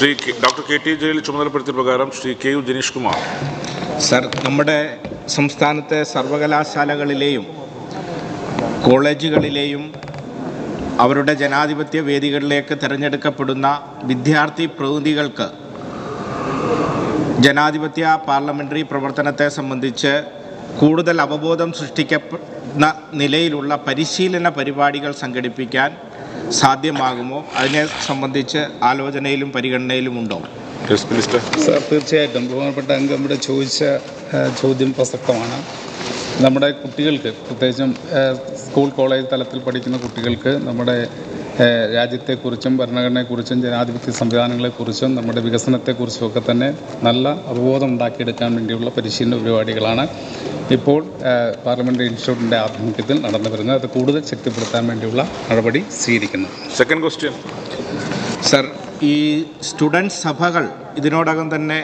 Shri doctor K T Jaleel ചുമതലപ്പെടുത്തിയ പ്രകാരം Shri K U Dinesh Kumar. Sir നമ്മുടെ സംസ്ഥാനത്തെ സർവകലാശാലകളിലെയും കോളേജുകളിലെയും അവരുടെ ജനാധിപത്യ വേദികളിലേക്ക് തിരഞ്ഞെടുക്കപ്പെടുന്ന വിദ്യാർത്ഥി പ്രതിനിധികൾക്ക് ജനാധിപത്യ പാർലമെന്ററി പ്രവർത്തനത്തെ സംബന്ധിച്ച് കൂടുതൽ അവബോധം സൃഷ്ടിക്കപ്പെടുന്ന നിലയിലുള്ള പരിശീലന പരിപാടികൾ സംഘടിപ്പിക്കാൻ സാധ്യമാകുമോ? അതിനെ സംബന്ധിച്ച് ആലോചനയിലും പരിഗണനയിലും ഉണ്ടോ? മിനിസ്റ്റർ സാർ തീർച്ചയായിട്ടും. ബഹുമാനപ്പെട്ട അംഗം ഇവിടെ ചോദിച്ച ചോദ്യം പ്രസക്തമാണ്. നമ്മുടെ കുട്ടികൾക്ക് പ്രത്യേകിച്ചും സ്കൂൾ കോളേജ് തലത്തിൽ പഠിക്കുന്ന കുട്ടികൾക്ക് നമ്മുടെ രാജ്യത്തെക്കുറിച്ചും ഭരണഘടനയെക്കുറിച്ചും ജനാധിപത്യ സംവിധാനങ്ങളെക്കുറിച്ചും നമ്മുടെ വികസനത്തെക്കുറിച്ചും ഒക്കെ തന്നെ നല്ല അവബോധം ഉണ്ടാക്കിയെടുക്കാൻ വേണ്ടിയുള്ള പരിശീലന പരിപാടികളാണ് ഇപ്പോൾ പാർലമെന്ററി പാർലമെന്ററി ഇൻസ്റ്റിറ്റ്യൂട്ടിന്റെ ആഭിമുഖ്യത്തിൽ നടന്നു വരുന്നത് അത് കൂടുതൽ ശക്തിപ്പെടുത്താൻ വേണ്ടിയുള്ള നടപടി സ്വീകരിക്കുന്നത് സെക്കൻഡ് ക്വസ്റ്റ്യൻ സർ ഈ സ്റ്റുഡന്റ് സഭകൾ ഇതിനോടകം തന്നെ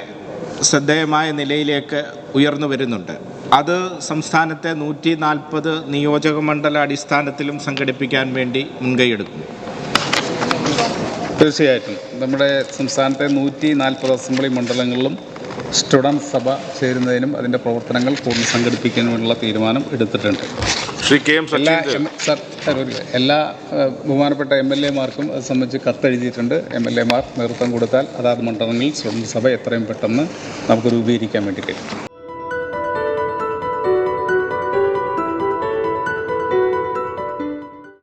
ശ്രദ്ധേയമായ നിലയിലേക്ക് ഉയർന്നു വരുന്നുണ്ട്. അത് സംസ്ഥാനത്തെ നൂറ്റി നാൽപ്പത് നിയോജക മണ്ഡല അടിസ്ഥാനത്തിലും സംഘടിപ്പിക്കാൻ വേണ്ടി മുൻകൈയെടുക്കും തീർച്ചയായിട്ടും. നമ്മുടെ സംസ്ഥാനത്തെ നൂറ്റി നാൽപ്പത് അസംബ്ലി മണ്ഡലങ്ങളിലും സ്റ്റുഡന്റ് സഭ ചേരുന്നതിനും അതിന്റെ പ്രവർത്തനങ്ങൾ കൂടുതൽ സംഘടിപ്പിക്കുന്നതിനുള്ള തീരുമാനം എടുത്തിട്ടുണ്ട് ശ്രീ കെ എം എല്ലാ സർ. എല്ലാ ബഹുമാനപ്പെട്ട എം എൽ എമാർക്കും അത് സംബന്ധിച്ച് കത്തെഴുതിയിട്ടുണ്ട് എം എൽ എമാർ നേതൃത്വം കൊടുത്താൽ അതാത് മണ്ഡലങ്ങളിൽ സ്റ്റുഡന്റ് സഭ എത്രയും പെട്ടെന്ന് നമുക്ക് രൂപീകരിക്കാൻ വേണ്ടി കഴിയും